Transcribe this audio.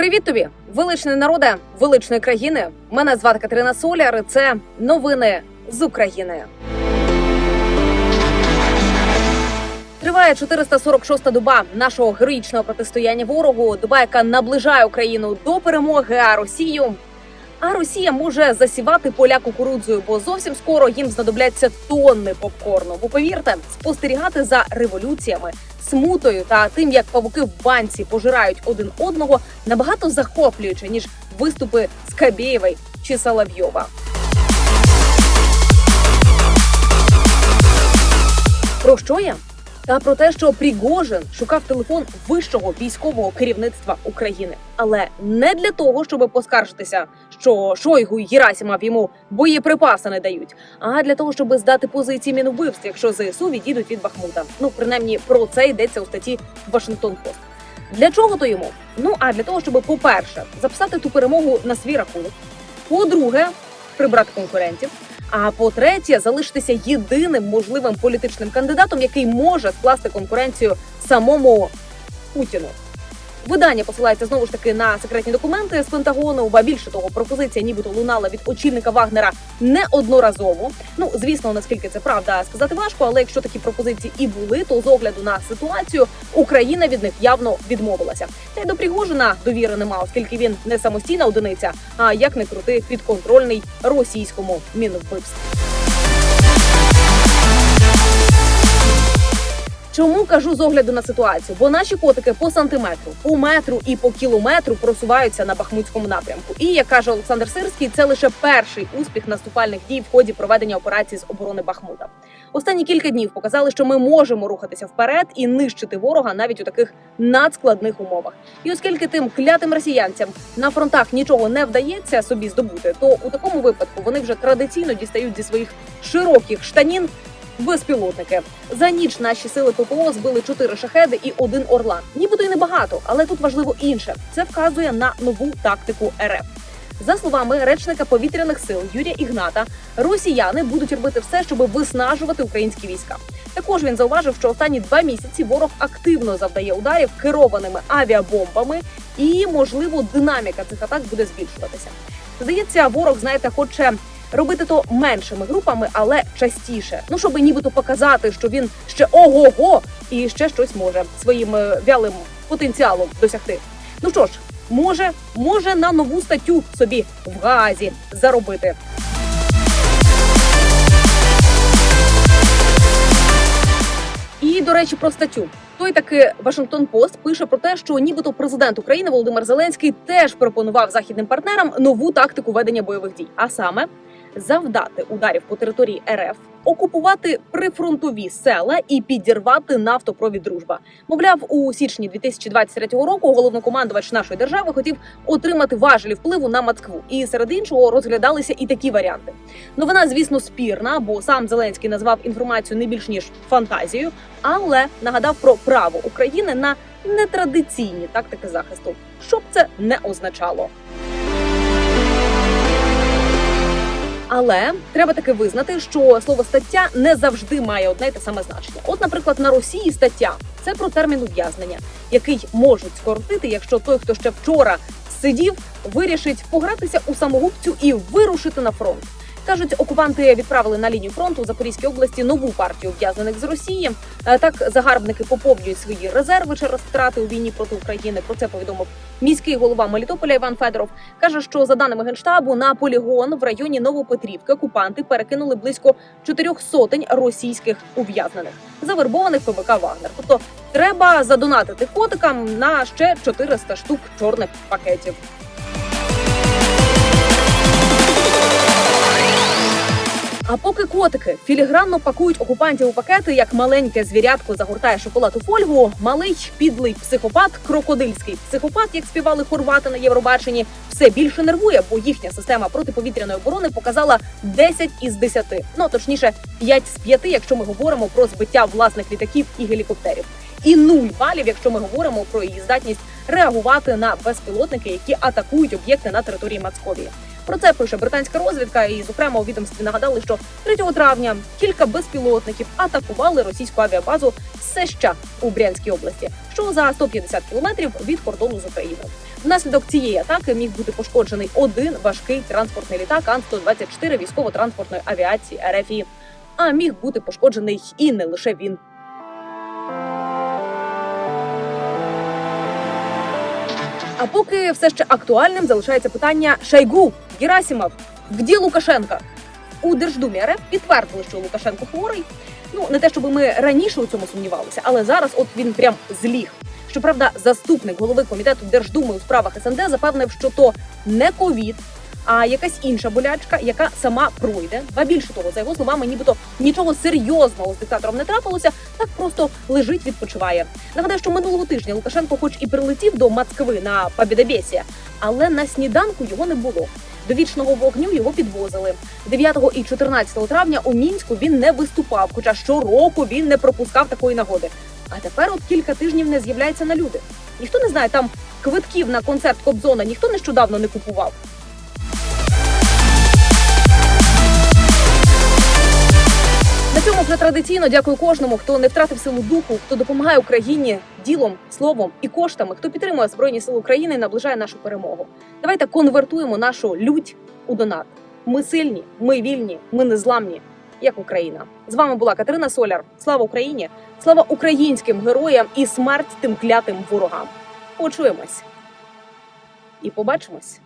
Привіт тобі, величний народе величної країни. Мене звати Катерина Соляр. і Це новини з України. Триває 446-та доба нашого героїчного протистояння ворогу. Доба, яка наближає Україну до перемоги, а Росію. А Росія може засівати поля кукурудзою, бо зовсім скоро їм знадобляться тонни попкорну. Бо повірте, спостерігати за революціями, смутою та тим, як павуки в банці пожирають один одного, набагато захоплююче ніж виступи Скабєєвої чи Соловйова. Про що я? Та про те, що Пригожин шукав телефон вищого військового керівництва України, але не для того, щоб поскаржитися, що Шойгу і Герасимов йому боєприпаси не дають, а для того, щоб здати позиції мінубивств, якщо ЗСУ відійдуть від Бахмута. Ну принаймні про це йдеться у статті Вашингтон Пост. Для чого то йому? Ну а для того, щоб, по-перше, записати ту перемогу на свій рахунок. По-друге, прибрати конкурентів. А по-третє, залишитися єдиним можливим політичним кандидатом, який може скласти конкуренцію самому Путіну. Видання посилається знову ж таки на секретні документи з Пентагону. Ба більше того, пропозиція нібито лунала від очільника Вагнера неодноразово. Ну звісно, наскільки це правда, сказати важко, але якщо такі пропозиції і були, то з огляду на ситуацію Україна від них явно відмовилася. Та й до Пригожина довіри нема, оскільки він не самостійна одиниця, а як не крути підконтрольний російському мінвбивству. Чому кажу з огляду на ситуацію? Бо наші котики по сантиметру, по метру і по кілометру просуваються на бахмутському напрямку. І як каже Олександр Сирський, це лише перший успіх наступальних дій в ході проведення операції з оборони Бахмута. Останні кілька днів показали, що ми можемо рухатися вперед і нищити ворога навіть у таких надскладних умовах. І оскільки тим клятим росіянцям на фронтах нічого не вдається собі здобути, то у такому випадку вони вже традиційно дістають зі своїх широких штанін безпілотники. За ніч наші сили ППО збили чотири шахеди і один орлан. Нібито й небагато, але тут важливо інше. Це вказує на нову тактику РФ. За словами речника повітряних сил Юрія Ігната, росіяни будуть робити все, щоб виснажувати українські війська. Також він зауважив, що останні два місяці ворог активно завдає ударів керованими авіабомбами, і можливо динаміка цих атак буде збільшуватися. Здається, ворог, знаєте, хоче робити то меншими групами, але частіше. Ну щоб нібито показати, що він ще ого-го і ще щось може своїм е, вялим потенціалом досягти. Ну що ж, може, може на нову статтю собі в газі заробити. І до речі, про статтю. Той таки Вашингтон Пост пише про те, що нібито президент України Володимир Зеленський теж пропонував західним партнерам нову тактику ведення бойових дій, а саме завдати ударів по території РФ, окупувати прифронтові села і підірвати нафтопровід дружба. Мовляв, у січні 2023 року головнокомандувач нашої держави хотів отримати важелі впливу на Москву. І серед іншого розглядалися і такі варіанти. Новина, звісно, спірна, бо сам Зеленський назвав інформацію не більш ніж фантазією, але нагадав про право України на нетрадиційні тактики захисту, що б це не означало. Але треба таки визнати, що слово стаття не завжди має одне й те саме значення. От, наприклад, на Росії стаття це про термін ув'язнення, який можуть скоротити, якщо той, хто ще вчора сидів, вирішить погратися у самогубцю і вирушити на фронт. Кажуть, окупанти відправили на лінію фронту у Запорізькій області нову партію ув'язнених з Росії. Е, Так загарбники поповнюють свої резерви через втрати у війні проти України. Про це повідомив міський голова Мелітополя Іван Федоров. каже, що за даними генштабу на полігон в районі Новопетрівки окупанти перекинули близько чотирьох сотень російських ув'язнених, завербованих ПВК Вагнер. Тобто треба задонатити котикам на ще 400 штук чорних пакетів. А котики філігранно пакують окупантів у пакети, як маленьке звірятко загортає шоколад у фольгу, малий підлий психопат, крокодильський психопат, як співали хорвати на Євробаченні, все більше нервує, бо їхня система протиповітряної оборони показала 10 із 10. Ну точніше, 5 з 5, якщо ми говоримо про збиття власних літаків і гелікоптерів. І нуль балів, якщо ми говоримо про її здатність реагувати на безпілотники, які атакують об'єкти на території Мацковії. Про це пише британська розвідка, і зокрема у відомстві нагадали, що 3 травня кілька безпілотників атакували російську авіабазу Сеща у Брянській області, що за 150 кілометрів від кордону з Україною. Внаслідок цієї атаки міг бути пошкоджений один важкий транспортний літак Ан-124 військово-транспортної авіації РФІ. А міг бути пошкоджений і не лише він. А поки все ще актуальним залишається питання Шайгу Герасимов. Де Лукашенка? У Держдумі РФ підтвердили, що Лукашенко хворий. Ну не те, щоб ми раніше у цьому сумнівалися, але зараз от він прям зліг. Щоправда, заступник голови комітету Держдуми у справах СНД запевнив, що то не ковід, а якась інша болячка, яка сама пройде. А більше того, за його словами, нібито нічого серйозного з диктатором не трапилося, так просто лежить, відпочиває. Нагадаю, що минулого тижня Лукашенко, хоч і прилетів до Москви на Побєдобєсія, але на сніданку його не було. До вічного вогню його підвозили 9 і 14 травня. У мінську він не виступав, хоча щороку він не пропускав такої нагоди. А тепер от кілька тижнів не з'являється на люди. Ніхто не знає, там квитків на концерт Кобзона ніхто нещодавно не купував. На цьому вже традиційно дякую кожному, хто не втратив силу духу, хто допомагає Україні ділом, словом і коштами, хто підтримує збройні сили України і наближає нашу перемогу. Давайте конвертуємо нашу лють у донат. Ми сильні, ми вільні, ми незламні, як Україна. З вами була Катерина Соляр. Слава Україні! Слава українським героям і смерть тим клятим ворогам. Почуємось і побачимось.